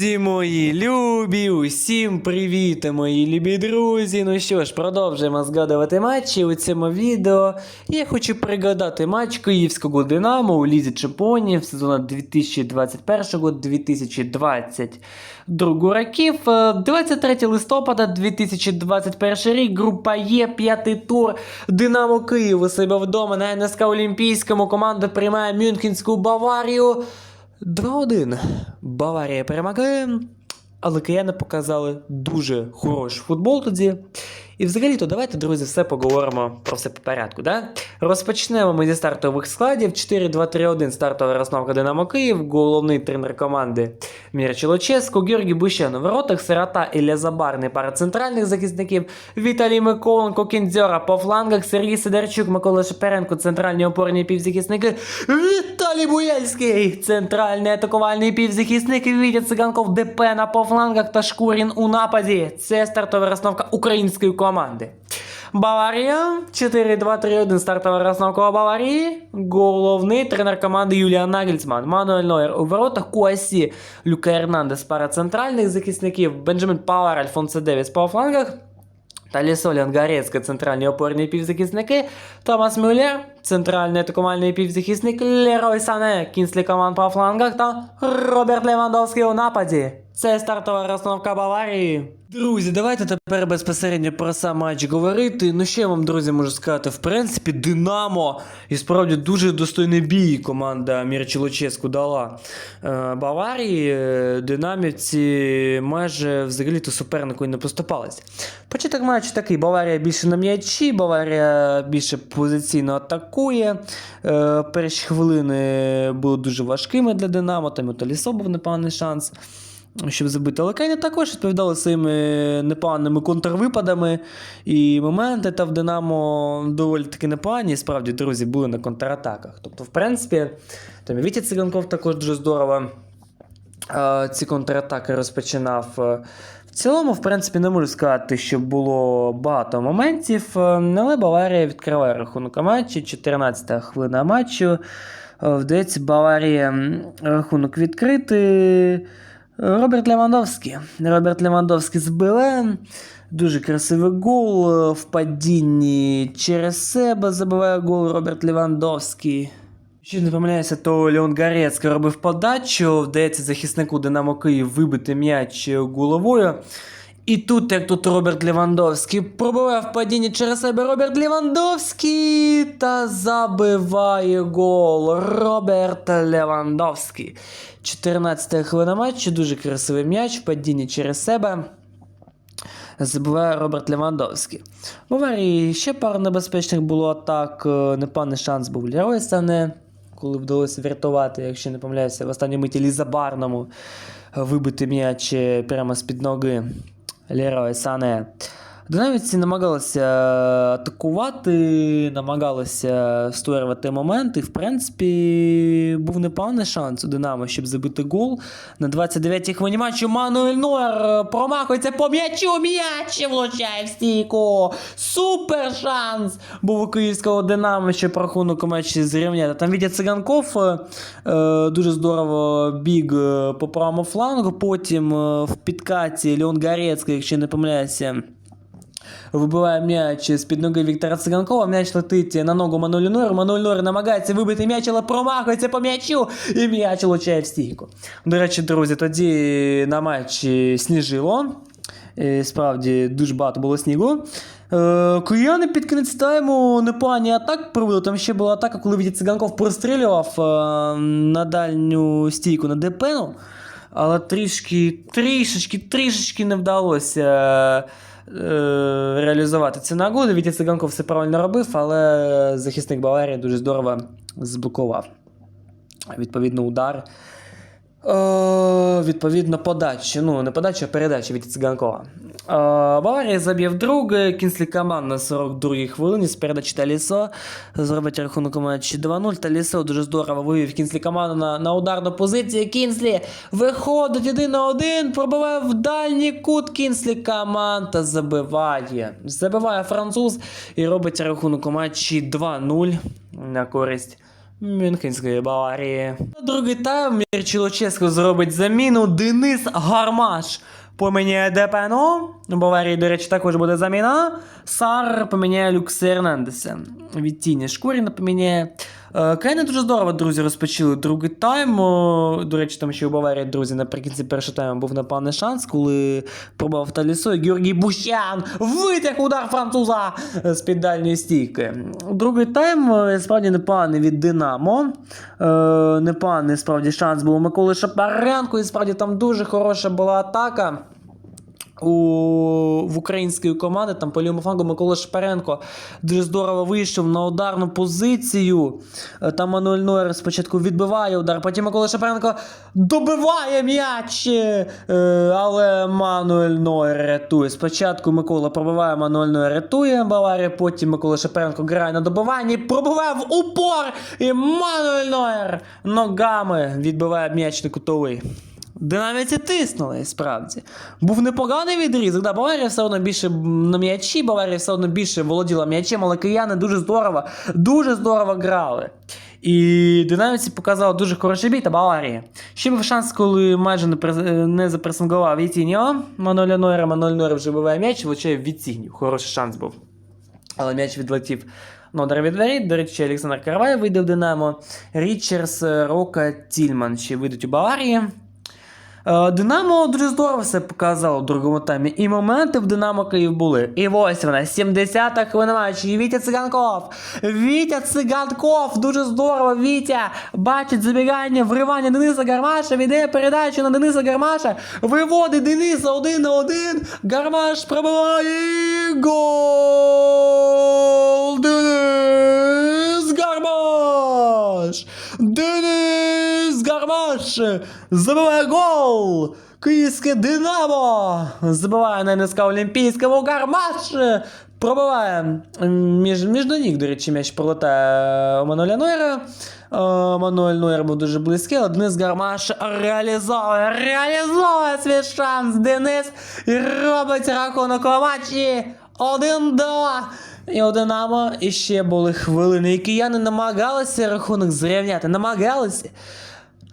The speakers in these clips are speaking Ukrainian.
Друзі мої любі, усім привіт, мої любі друзі. Ну що ж, продовжуємо згадувати матчі у цьому відео. Я хочу пригадати матч Київського Динамо у Лізі Чемпіонів сезону 2021-2022 років. Е, 23 листопада 2021 рік. Група Є, п'ятий тур. Динамо Київ у себе вдома на НСК Олімпійському. Команда приймає Мюнхенську Баварію. 2-1. Баварія перемагає. Але кияни показали дуже хороший футбол тоді. І взагалі-то давайте, друзі, все поговоримо про все по порядку. Да? Розпочнемо ми зі стартових складів. 4-2-3-1 стартова розновка Динамо Київ, головний тренер команди Мірчі Луческо, Георгій Бущен у воротах, Сирота Ілля Забарний, пара центральних захисників, Віталій Миколенко, Кіндзьора по флангах, Сергій Сидорчук, Микола Шеперенко, центральні опорні півзахисники, Віталій Буяльський, центральний атакувальний півзахисник, Вітя Циганков, ДП на по флангах та Шкурін у нападі. Це стартова розновка української команди. Баварія 4-2-3-1 стартова розновка Баварії. Головний тренер команди Юліан Нагельцман. Мануель Нойер у воротах Куасі, Люка Ернандес, пара центральних захисників, Бенджамін Пауер, Альфонсо Девіс по флангах. Талісо Лянгорецька, центральні опорні півзахисники, Томас Мюллер, центральний атакувальний півзахисник, Лерой Сане, кінслі команд по флангах та Роберт Левандовський у нападі. Це стартова розстановка Баварії. Друзі, давайте тепер безпосередньо про сам матч говорити. Ну що я вам, друзі, можу сказати, в принципі, Динамо і справді дуже достойний бій команда Мірчі Луческу дала е, Баварії. Динамівці майже взагалі-то супернику і не поступались. Початок матчу такий: Баварія більше на м'ячі, Баварія більше позиційно атакує. Е, перші хвилини були дуже важкими для Динамо, там у Талісо був непоганий шанс щоб забити. Але Кейни також відповідали своїми непоганими контрвипадами. І моменти та в Динамо доволі таки непогані. Справді, друзі, були на контратаках. Тобто, в принципі, там і Вітя Циганков також дуже здорово ці контратаки розпочинав. Е, В цілому, в принципі, не можу сказати, що було багато моментів, е, але Баварія відкриває рахунок матчі. 14 хвилина матчу. Е, Вдається Баварії м, рахунок відкрити. Роберт Левандовський. Роберт Левандовський збиває. Дуже красивий гол е, в падінні через себе забиває гол Роберт Левандовський. Ще не помиляюся, то Леон Гарецький робив подачу, вдається захиснику Динамо Київ вибити м'яч головою. І тут, як тут Роберт Левандовський пробиває падінні через себе Роберт Левандовський та забиває гол. Роберт Левандовський. 14 хвилина матчу, дуже красивий м'яч в падінні через себе. Забиває Роберт Левандовський. В Баварії ще пару небезпечних було атак. е, Непевний шанс був Лерой Сане, коли вдалося врятувати, якщо не помиляюся, в останній миті Лізабарному вибити м'яч е, прямо з-під ноги Лерой Сане. Динамівці намагалися атакувати, намагалися створювати моменти. В принципі, був непоганий шанс у Динамо, щоб забити гол. На 29-й хвилині матчу Мануель Нойер е, промахується по м'ячу. М'яч влучає в стійку. Супер шанс був у київського Динамо, щоб рахунок у матчі зрівняти. Там Вітя Циганков дуже здорово біг по правому флангу. Потім в підкаті Леон Гарецький, якщо не помиляюся. Вибиває м'яч з-під ноги Віктора Циганкова, м'яч летить на ногу Манулю Нойру. Мануль Нойр намагається вибити м'яч, але промахується по м'ячу, і м'яч влучає в стійку. До речі, друзі, тоді на матчі сніжило. І, справді дуже багато було снігу. Е, Кияни під кінець тайму непогані атак провели. Там ще була атака, коли Вітя Циганков прострілював е, на дальню стійку на ДПНу. Але трішки, трішечки, трішечки не вдалося е, реалізувати цю нагоду. Вітя Циганков все правильно робив, але захисник Баварії дуже здорово зблокував. Відповідно, удар. Е, відповідно, подача. Ну, не подача, а передача від Циганкова. Е, Баварія заб'є вдруге. Кінслі команд на 42-й хвилині з передачі Талісо. Зробить рахунок матчі 2-0. Талісо дуже здорово вивів Кінслі команду на, на ударну позицію. Кінслі виходить один на один, пробиває в дальній кут Кінслі команд та забиває. Забиває француз і робить рахунок матчі 2-0 на користь Мюнхенської Баварії. Другий тайм Мірчилоческо зробить заміну Денис Гармаш. Поміняє ДПНО. У Баварії, до речі, також буде заміна. Сар поміняє Люкс Ернандеса. Відтіння Шкуріна поміняє. Е, дуже здорово, друзі, розпочали другий тайм. До речі, там ще у Баварії, друзі, наприкінці першого тайму був напевний шанс, коли пробував Талісо, і Георгій Бущан витяг удар француза з під дальньої стійки. Другий тайм е, справді непоганий від Динамо. Е, непоганий справді шанс був у Миколи Шапаренко, і справді там дуже хороша була атака у, в української команди, там по Микола Шпаренко дуже здорово вийшов на ударну позицію. Е, Там Мануель Нойер спочатку відбиває удар, потім Микола Шапаренко добиває м'яч. е, Але Мануель Нойер рятує. Спочатку Микола пробиває, Мануель Нойер рятує Баварія, потім Микола Шапаренко грає на добиванні, пробиває в упор. І Мануель Нойер ногами відбиває м'яч на кутовий. Динаміці тиснули, справді. Був непоганий відрізок. Да, Баварія все одно більше на м'ячі, Баварія все одно більше володіла м'ячем, але кияни дуже здорово, дуже здорово грали. І динаміці показала дуже хороший бій та Баварія. Ще був шанс, коли майже не, прес- не запресингував Вітіньо. Мануеля Нойера, Мануель Нойер вже биває м'яч, влучає в Вітіньо. Хороший шанс був. Але м'яч відлетів на удар від воріт. До речі, Олександр Каравай вийде в Динамо. Річерс, Рока, Тільман ще вийдуть у Баварії. Е, Динамо здорово все показало в другому таймі. І моменти в Динамо Київ були. І ось вона, 70-та хвилина матчу. І Вітя Циганков. Вітя Циганков. Дуже здорово. Вітя бачить забігання, вривання Дениса Гармаша. Віддає передачу на Дениса Гармаша. Виводить Дениса один на один. Гармаш пробиває. Гол! Денис Гармаш! Денис Гармаш! Забиває гол! Київське Динамо! Забиває на НСК Олімпійському Гармаш! Пробиває між, між до ніг, до речі, м'яч пролетає Мануеля Нойера. Е, Мануель Нойер був дуже близький, але Денис Гармаш реалізовує, реалізовує свій шанс. Денис і робить рахунок у матчі 1-2. І у Динамо іще були хвилини, і кияни намагалися рахунок зрівняти. Намагалися.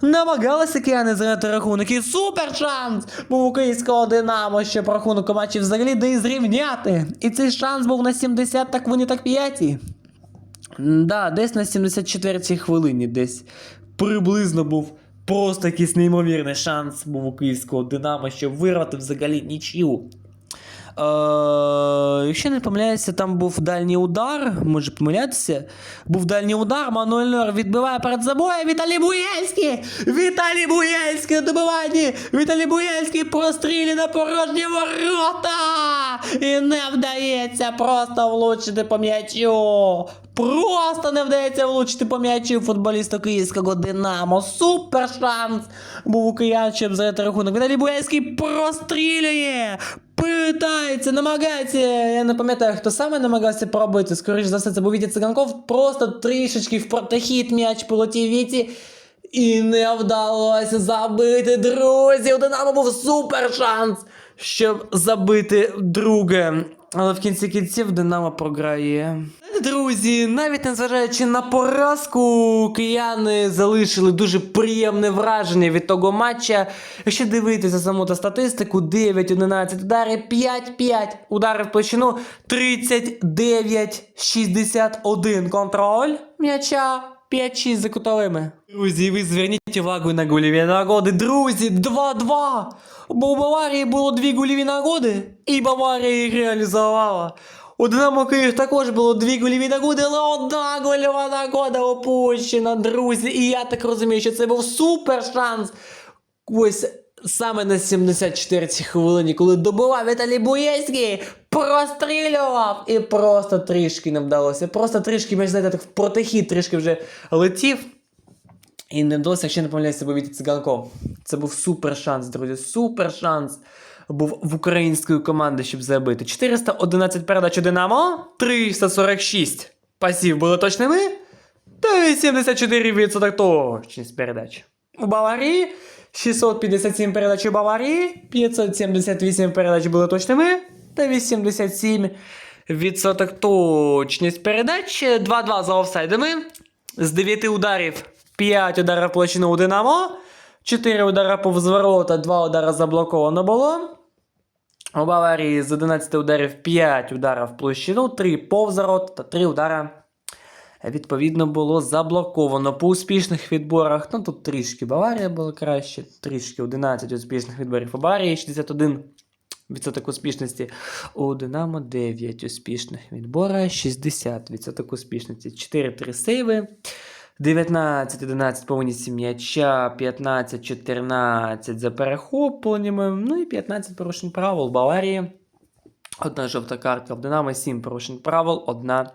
Намагалися кияни зрівняти рахунок. І супер шанс був у київського Динамо, щоб рахунок у матчі взагалі де зрівняти. І цей шанс був на 70 так вони так 5. Да, десь на 74-й хвилині, десь приблизно був просто якийсь неймовірний шанс був у київського Динамо, щоб вирвати взагалі нічию. Якщо не помиляюся, там був дальній удар, може помилятися. Був дальній удар, Мануель Нойер відбиває перед забоєм. Віталій Буєльський! Віталій Буєльський на добиванні! Віталій Буєльський Простріли на порожні ворота! І не вдається просто влучити по м'ячу. Просто не вдається влучити по м'ячу футболісту київського Динамо. Супер шанс був у киян, щоб зайти рахунок. Віталій Буєльський прострілює! Питається, намагається. Я не пам'ятаю, хто саме намагався пробити. Скоріше за все, це був Вітя Циганков. Просто трішечки в протихід м'яч полетів Віті. І не вдалося забити, друзі. У Динамо був супер шанс, щоб забити друге. Але в кінці кінців Динамо програє. Друзі, навіть незважаючи на поразку, кияни залишили дуже приємне враження від того матча. Якщо дивитися саму та статистику, 9-11 ударів, 5-5 удари в площину, 39-61 контроль м'яча. 5-6 за кутовими. Друзі, ви зверніть увагу на гольові нагоди. Друзі, 2-2. Бо у Баварії було дві гольові нагоди, і Баварія їх реалізувала. У Динамо Київ також було дві гольові нагоди, але одна гольова нагода опущена, друзі. І я так розумію, що це був супер шанс. Ось саме на 74-й хвилині, коли добивав Віталій Буєцький, прострілював і просто трішки не вдалося. Просто трішки, між знаєте, так в протихід трішки вже летів. І не вдалося, якщо не помиляюся, бо Віті Циганков. Це був супер шанс, друзі. Супер шанс був в української команди, щоб забити. 411 передач у Динамо, 346 пасів були точними. Та 84% точність передач. У Баварії 657 передач у Баварії, 578 передач були точними, та 87% точність передач, 2-2 за офсайдами. З 9 ударів 5 ударів площину у Динамо, 4 удари повз ворота, 2 удари заблоковано було. У Баварії з 11 ударів 5 ударів площину, 3 повз ворот та 3 удари відповідно було заблоковано по успішних відборах. Ну тут трішки Баварія була краще, трішки 11 успішних відборів у Баварії, 61 відсоток успішності. У Динамо 9 успішних відбора, 60 відсоток успішності, 4-3 сейви. 19-11 повністю м'яча, 15-14 за перехопленнями, ну і 15 порушень правил в Баварії. Одна жовта картка в Динамо, 7 порушень правил, одна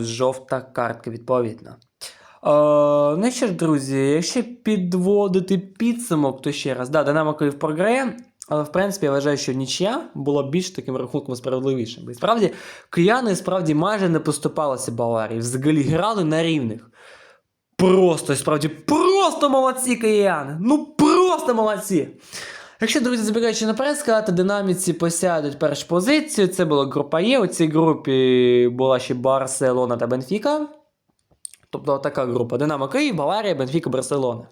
жовта картка відповідно. Ну що ж, друзі, якщо підводити підсумок, то ще раз, да, Динамо Київ програє, але в принципі я вважаю, що нічия була більш таким рахунком справедливішим. І справді кияни справді майже не поступалися Баварії, взагалі грали на рівних. Просто, справді, просто молодці кияни! Ну просто молодці! Якщо, друзі, забігаючи наперед, сказати, динаміці посядуть першу позицію. Це була група Є. У цій групі була ще Барселона та Бенфіка. Тобто така група: Динамо Київ, Баварія, Бенфіка, Барселона.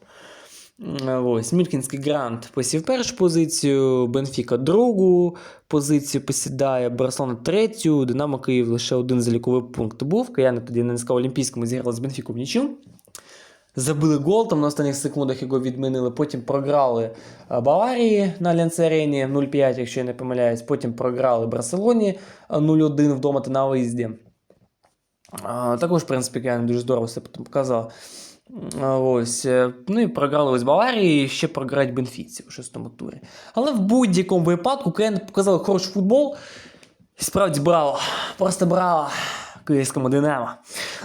Ось, Мількінський грант посів першу позицію, Бенфіка другу позицію посідає, Барселона третю, Динамо Київ лише один заліковий пункт був. Кияни тоді на НСК Олімпійському зіграли з Бенфіку в нічю. Забили гол, там на останніх секундах його відмінили. Потім програли е, Баварії на Альянс Арені 0-5, якщо я не помиляюсь. Потім програли Барселоні е, 0-1 вдома та на виїзді. Також, в принципі, я дуже здорово все потім показав. Ось. е, Ну і програли ось Баварії, і ще програють Бенфіці у шостому турі. Але в будь-якому випадку Кен показали хороший футбол. Справді браво! Просто браво! Київському Динамо.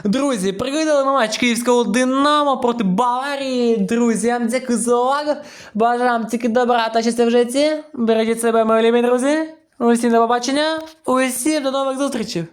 Друзі, приглядали ми матч Київського Динамо проти Баварії. Друзі, я вам дякую за увагу. Бажаю вам тільки добра та щастя в житті. Бережіть себе, мої любі друзі. Усім до побачення. Усім до нових зустрічей.